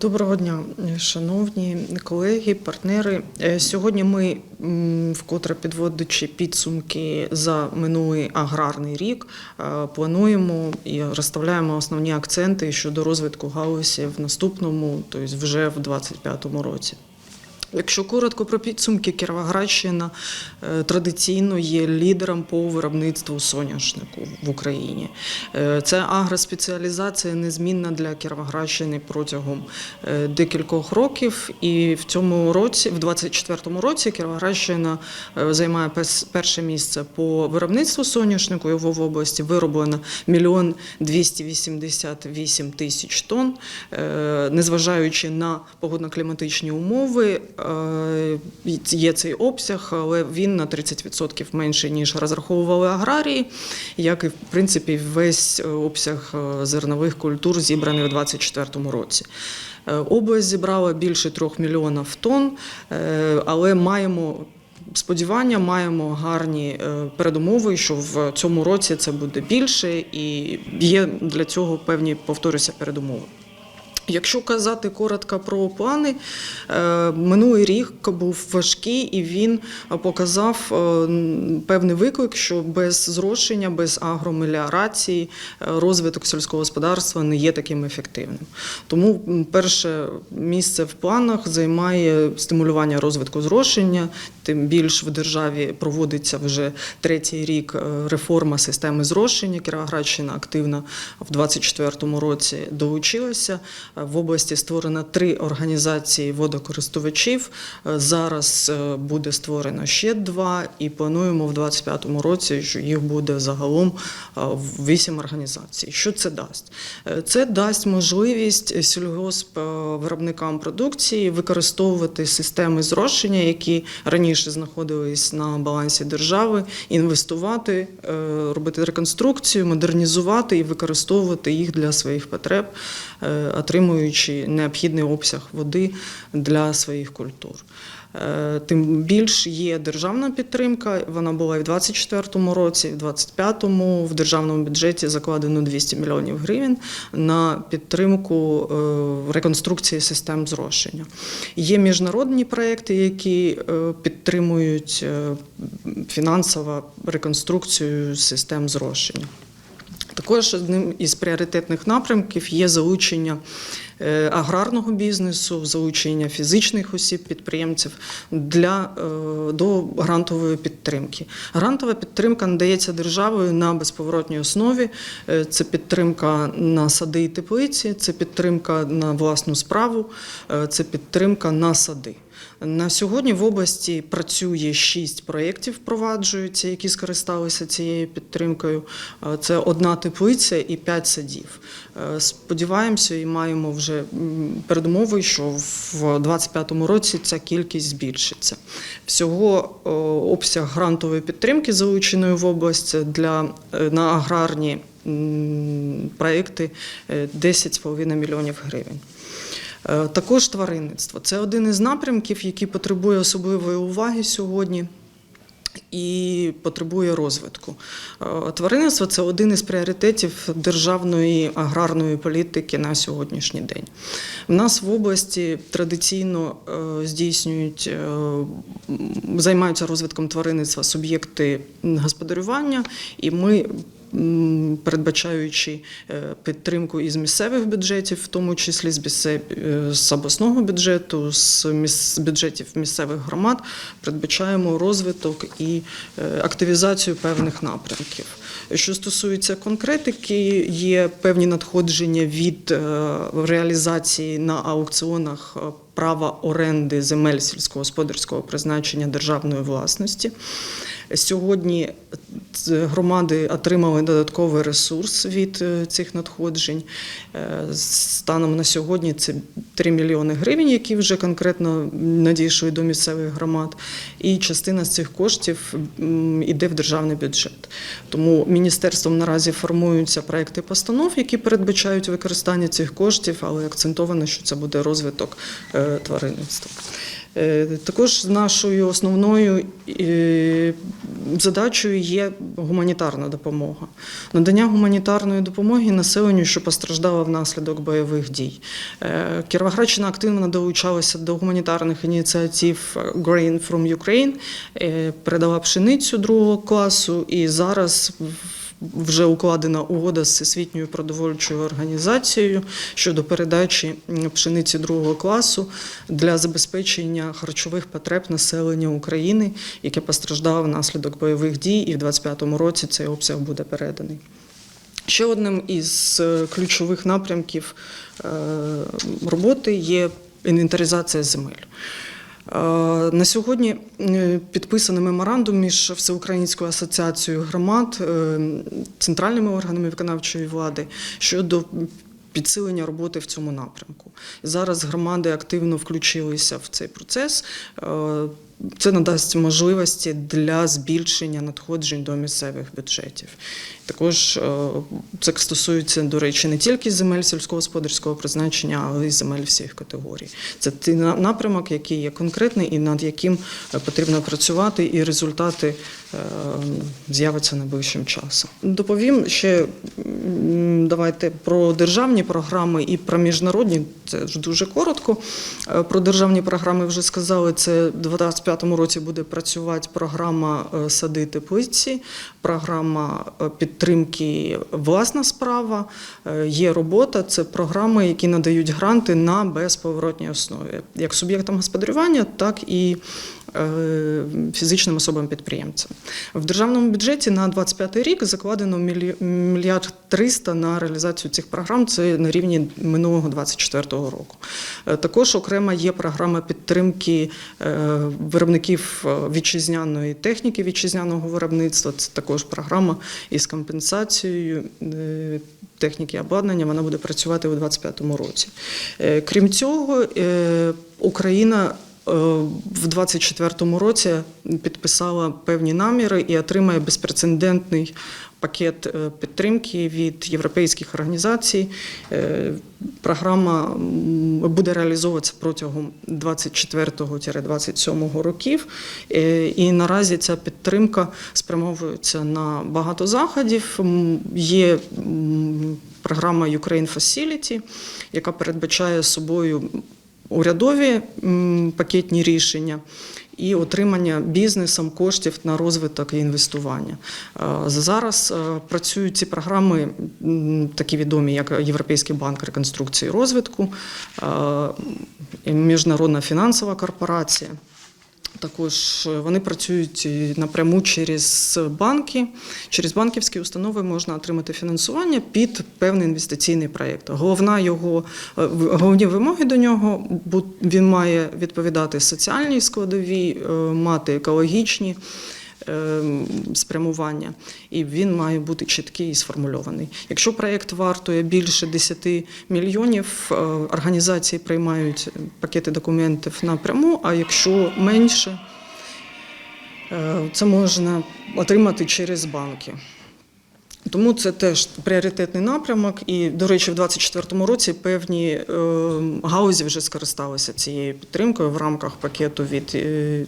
Доброго дня, шановні колеги, партнери. Е, Сьогодні ми, вкотре підводячи підсумки за минулий аграрний рік, е, плануємо і розставляємо основні акценти щодо розвитку галузі в наступному, тобто вже в 2025 році. Якщо коротко про підсумки, Кіровоградщина е, традиційно є лідером по виробництву соняшнику в Україні. Е, Це агроспеціалізація незмінна для Кіровоградщини протягом е, декількох років. І в цьому році, в 2024 році, Кіровоградщина займає перше місце по виробництву соняшнику. Його в області вироблено мільйон 288 тисяч тонн. Незважаючи на погодно-кліматичні умови, є цей обсяг, але він на 30% менший, ніж розраховували аграрії, як і в принципі весь е, обсяг е, зернових культур зібраний у 2024 році. Е, Область зібрала більше 3 мільйонів тонн, е, але маємо сподівання, маємо гарні е, передумови, що в цьому році це буде більше, і є для цього певні, повторюся, передумови. Якщо казати коротко про плани, е, минулий рік був важкий і він показав е, певний виклик, що без зрошення, без агромеліорації е, розвиток сільського господарства не є таким ефективним. Тому перше місце в планах займає стимулювання розвитку зрошення. Тим більш в державі проводиться вже третій рік е, реформа системи зрошення. Кіровоградщина активно в 2024 році долучилася. Е, В області створено три організації водокористувачів. Е, Зараз буде створено ще два, і плануємо в 2025 році, що їх буде загалом вісім організацій. Що це дасть? Це дасть можливість сільгосп виробникам продукції використовувати системи зрошення, які раніше знаходились на балансі держави, інвестувати, е, робити реконструкцію, модернізувати і використовувати їх для своїх потреб, е, отримуючи необхідний обсяг води для своїх культур. Е, Тим більш є державна підтримка. Вона була і в 2024 році, і в 2025 в державному бюджеті закладено 200 мільйонів гривень на підтримку е, реконструкції систем зрошення. Є міжнародні проекти, які е, підтримують фінансово реконструкцію систем зрошення. Також одним із пріоритетних напрямків є залучення е, аграрного бізнесу, залучення фізичних осіб, підприємців для, е, до грантової підтримки. Грантова підтримка надається державою на безповоротній основі. Е, Це підтримка на сади і теплиці, це підтримка на власну справу, це підтримка на сади. На сьогодні в області працює шість проєктів, впроваджуються, які скористалися цією підтримкою. Е, Це одна теплиця і п'ять садів. Е, Сподіваємося і маємо вже передумови, що в 2025 році ця кількість збільшиться. Всього е, обсяг грантової підтримки, залученої в область для на аграрні е, 10,5 мільйонів гривень. Е, Також тваринництво це один із напрямків, який потребує особливої уваги сьогодні. І потребує розвитку. Е, Тваринництво це один із пріоритетів державної аграрної політики на сьогоднішній день. У нас в області традиційно е, здійснюють, займаються розвитком тваринництва суб'єкти господарювання, і ми передбачаючи е, підтримку із місцевих бюджетів, в тому числі з, е, обласного бюджету, з бюджетів місцевих громад, передбачаємо розвиток і е, активізацію певних напрямків. Що стосується конкретики, є певні надходження від реалізації на аукціонах права оренди земель сільськогосподарського призначення державної власності. Сьогодні громади отримали додатковий ресурс від е, цих надходжень. Е, Станом на сьогодні це 3 мільйони гривень, які вже конкретно надійшли до місцевих громад. І частина з цих коштів м, іде в державний бюджет. Тому міністерством наразі формуються проекти постанов, які передбачають використання цих коштів, але акцентовано, що це буде розвиток е, е, тваринництва. Е, Також нашою основною е, задачею є гуманітарна допомога. Надання гуманітарної допомоги населенню, що постраждало внаслідок бойових дій. Е, Кіровоградщина активно долучалася до гуманітарних ініціатив Grain from Ukraine, передала пшеницю другого класу і зараз вже укладена угода з Всесвітньою продовольчою організацією щодо передачі пшениці другого класу для забезпечення харчових потреб населення України, яке постраждало внаслідок бойових дій, і в 2025 році цей обсяг буде переданий. Ще одним із е, ключових напрямків е, роботи є інвентаризація земель. Е, На сьогодні е, підписаний меморандум між Всеукраїнською асоціацією громад, е, центральними органами виконавчої влади щодо підсилення роботи в цьому напрямку. Зараз громади активно включилися в цей процес. Це надасть можливості для збільшення надходжень до місцевих бюджетів. Також е, це стосується, до речі, не тільки земель сільськогосподарського призначення, але й земель всіх категорій. Це той напрямок, який є конкретний і над яким е, потрібно працювати, і результати е, з'явиться найближчим часом. Доповім ще давайте про державні програми і про міжнародні. Це ж дуже коротко. Про державні програми вже сказали. Це 25 25-му році буде працювати програма е, Сади теплиці, програма е, підтримки власна справа. Е, є робота. Це програми, які надають гранти на безповоротній основі, як суб'єктам господарювання, так і фізичним особам-підприємцям. В державному бюджеті на 25 рік закладено мільярд 300 на реалізацію цих програм. Це на рівні минулого 24 року. Е, Також окрема є програма підтримки е, виробників е, вітчизняної техніки вітчизняного виробництва. Це також програма із компенсацією е, техніки обладнання. Вона буде працювати у 2025 році. Е, Крім цього, е, Україна е, в 2024 році підписала певні наміри і отримає безпрецедентний пакет е, підтримки від європейських організацій. Е, Програма буде реалізовуватися протягом 24-27 років. Е, І наразі ця підтримка спрямовується на багато заходів. Є програма Ukraine Facility, яка передбачає собою урядові пакетні рішення і отримання бізнесом коштів на розвиток і інвестування. Е, Зараз е, працюють ці програми, такі відомі, як Європейський банк реконструкції і розвитку, е, Міжнародна фінансова корпорація. Також вони працюють напряму через банки. Через банківські установи можна отримати фінансування під певний інвестиційний проєкт. Головна його е, головні вимоги до нього він має відповідати соціальній складовій, е, мати екологічні е, спрямування, і він має бути чіткий і сформульований. Якщо проєкт вартує більше 10 мільйонів, е, організації приймають пакети документів напряму, а якщо менше, е, це можна отримати через банки. Тому це теж пріоритетний напрямок. І, до речі, в 2024 році певні е, галузі вже скористалися цією підтримкою в рамках пакету від е,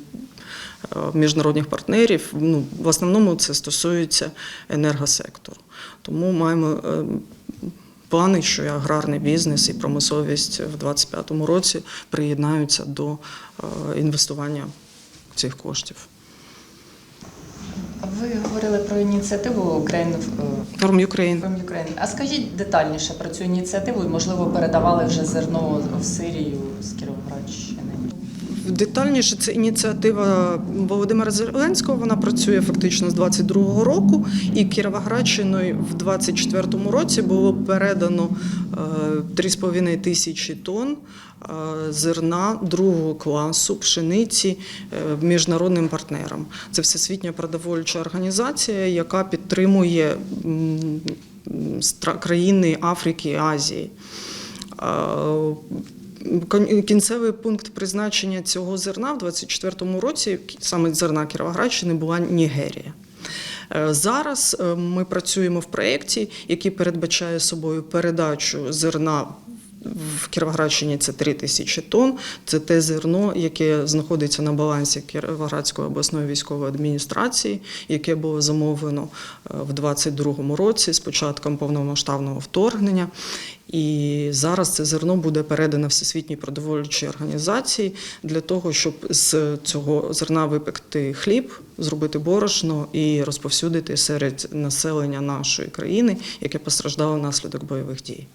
міжнародних партнерів. Ну, в основному це стосується енергосектору. Тому маємо е, плани, що і аграрний бізнес і промисловість в 2025 році приєднаються до е, інвестування цих коштів. Ви говорили про ініціативу Ukraine. from Ukraine. А скажіть детальніше про цю ініціативу і, можливо, передавали вже зерно в Сирію з Кіровоградщини. Детальніше це ініціатива Володимира Зеленського. Вона працює фактично з 22-го року, і Кіровоградщиною в 24-му році було передано е, 3,5 тисячі тонн е, зерна другого класу пшениці е, міжнародним партнерам. Це всесвітня продовольча організація, яка підтримує країни Африки Азії. Кінцевий пункт призначення цього зерна в 24-му році, саме зерна Кіровоградщини, була Нігерія. Е, Зараз е, ми працюємо в проєкті, який передбачає собою передачу зерна в Кіровоградщині це 3 тисячі тонн. Це те зерно, яке знаходиться на балансі Кіровоградської обласної військової адміністрації, яке було замовлено е, в 2022 році з початком повномасштабного вторгнення. І зараз це зерно буде передано Всесвітній продовольчій організації для того, щоб з цього зерна випекти хліб, зробити борошно і розповсюдити серед населення нашої країни, яке постраждало внаслідок бойових дій.